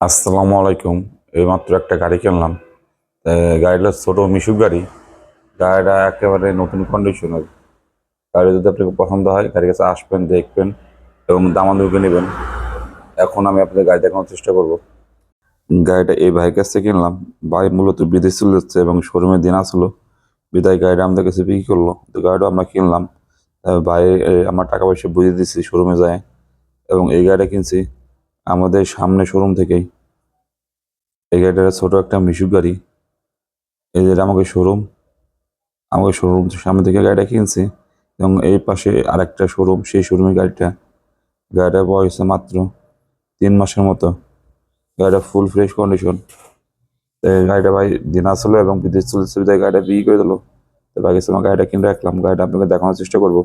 আসসালামু আলাইকুম এইমাত্র একটা গাড়ি কিনলাম। গাড়িটা ছোট মিশুক গাড়ি। গাড়িটা একেবারে নতুন কন্ডিশনের গাড়ি যদি আপনাকে পছন্দ হয়, গাড়ির কাছে আসবেন, দেখবেন এবং দামাদুকে নেবেন। এখন আমি আপনাদের গাড়ি দেখানোর চেষ্টা করব। গাড়িটা এই ভাইয়ের কাছ থেকে কিনলাম। ভাই মূলত বিদেশ চলে যাচ্ছে এবং শোরুমে দিন আসলো। বিদায় গাড়িটা আমাদের কাছে বিক্রি করল। তো গাড়িটা আমরা কিনলাম। ভাই আমার টাকা পয়সা বুঝিয়ে দিচ্ছি শোরুমে যায় এবং এই গাড়িটা কিনছি আমাদের সামনে শোরুম থেকেই। এই গাড়িটা ছোট একটা মিশুক গাড়ি। এই যে এটা আমাকে শোরুম আমাকে শোরুম সামনে থেকে গাড়িটা কিনছি এবং এই পাশে আরেকটা শোরুম সেই শোরুমের গাড়িটা। গাড়িটা বয়স মাত্র তিন মাসের মতো। গাড়িটা ফুল ফ্রেশ কন্ডিশন গাড়িটা ভাই দিন আসলো এবং বিদেশ চলে গাড়িটা বিক্রি করে দিলো। তো ভাই গাড়িটা কিনে রাখলাম। গাড়িটা আপনাকে দেখানোর চেষ্টা করব।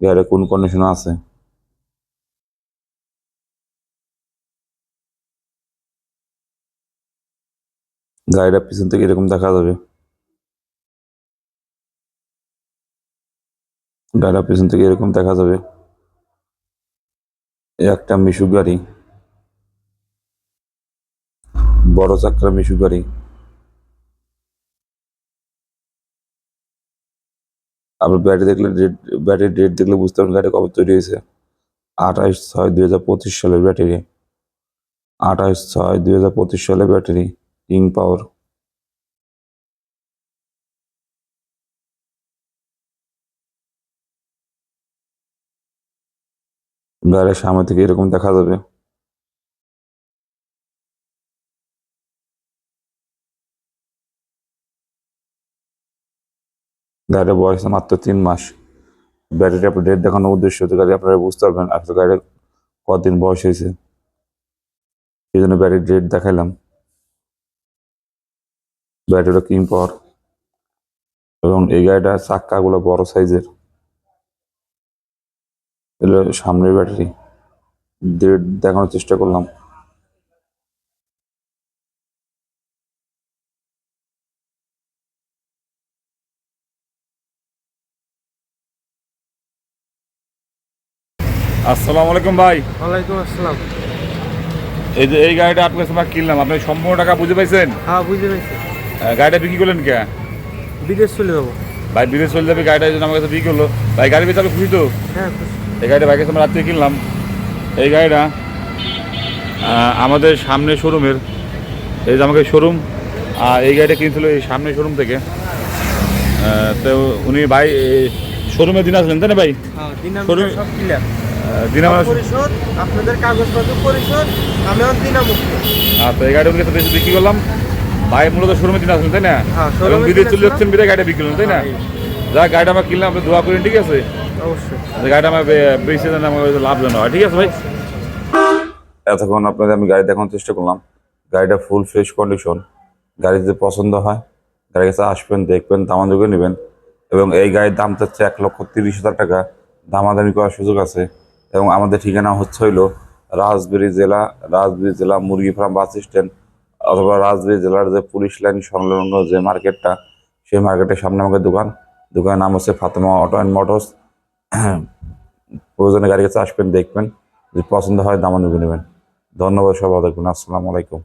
গাড়িটা কোন কন্ডিশন আছে? গাড়িটা পিছন থেকে এরকম দেখা যাবে। গাড়িটা পিছন থেকে এরকম দেখা যাবে। একটা মিশুক গাড়ি। বড় চাকরা মিশুক গাড়ি। আপনার ব্যাটারি দেখলে ডেট ব্যাটারি ডেট দেখলে বুঝতে পারবেন গাড়ি কবে তৈরি হয়েছে। আঠাশ ছয় দুই হাজার পঁচিশ সালের ব্যাটারি আঠাশ ছয় দুই হাজার পঁচিশ সালের ব্যাটারি কিং পাওয়ার গাড়ির সামনে থেকে এরকম দেখা যাবে। গাড়ির বয়স মাত্র তিন মাস। ব্যাটারি আপনার ডেট দেখানোর উদ্দেশ্য তো গাড়ি আপনারা বুঝতে পারবেন আপনার গাড়ির কদিন বয়স হয়েছে। সেই জন্য ব্যাটারি ডেট দেখাইলাম। ব্যাটারিটা কিং পাওয়ার এবং এই গাড়িটার চাক্কাগুলো বড় সাইজের। সামনের ব্যাটারি ডেট দেখানোর চেষ্টা করলাম। আসসালামু আলাইকুম ভাই। ওয়ালাইকুম আসসালাম। এই যে এই গাড়িটা আপনার কাছে আমরা কিনলাম। আপনি সম্পূর্ণ টাকা বুঝে পাইছেন? হ্যাঁ বুঝতে পেরেছি আহ, গাড়িটা বিক্রি করলেন কে? বিদেশ চলে যাব। ভাই বিদেশ চলে যাবে গাড়িটা এই জন্য আমার কাছে বিক্রি করল। ভাই গাড়ি বেচে আপনি খুশি তো? হ্যাঁ এই গাড়িটা ভাই কাছে আমরা রাত্রে কিনলাম। এই গাড়িটা আমাদের সামনে শোরুমের এই যে আমাকে শোরুম আর এই গাড়িটা কিনছিল এই সামনে শোরুম থেকে। তো উনি ভাই শোরুমে দিন আসলেন তাই না ভাই? হ্যাঁ দিনাম সব ক্লিয়ার পরিশোধ আপনাদের কাগজপত্র পরিশোধ আমি দিনামুক্ত আচ্ছা এই বেশি বিক্রি করলাম। ভাই মূলত শোরুমে দিন আসলেন তাই না? হ্যাঁ, এবং বিদেশ চলে যাচ্ছেন বিদায় গাড়িটা বিক্রি করলেন তাই না? হ্যাঁ, যা গাড়িটা আমরা কিনলাম আপনি দোয়া করেন ঠিক আছে? অবশ্যই। গাড়িটা আমার বেশি দেন আমার লাভজনক হয় ঠিক আছে ভাই? এতক্ষণ আপনাদের আমি গাড়ি দেখানোর চেষ্টা করলাম। গাড়িটা ফুল ফ্রেশ কন্ডিশন গাড়ি যদি পছন্দ হয় গাড়ির কাছে আসবেন দেখবেন দামাদামি নেবেন। এবং এই গাড়ির দাম চাচ্ছে এক লক্ষ তিরিশ হাজার টাকা। দামাদামি করার সুযোগ আছে। এবং আমাদের ঠিকানা হচ্ছে হইল রাজবাড়ী জেলা রাজবাড়ী জেলা মুরগি ফার্ম বাস স্ট্যান্ড অথবা রাজবাড়ী জেলার যে পুলিশ লাইন সংলগ্ন যে মার্কেটটা, সেই মার্কেটের সামনে আমাকে দোকান। দোকানের নাম হচ্ছে ফাতেমা অটো অ্যান্ড মোটরস। প্রয়োজনে গাড়ির কাছে আসবেন, দেখবেন। যদি পছন্দ হয় দামাদামি নেবেন। ধন্যবাদ সবাই দেখুন আসসালামু আলাইকুম।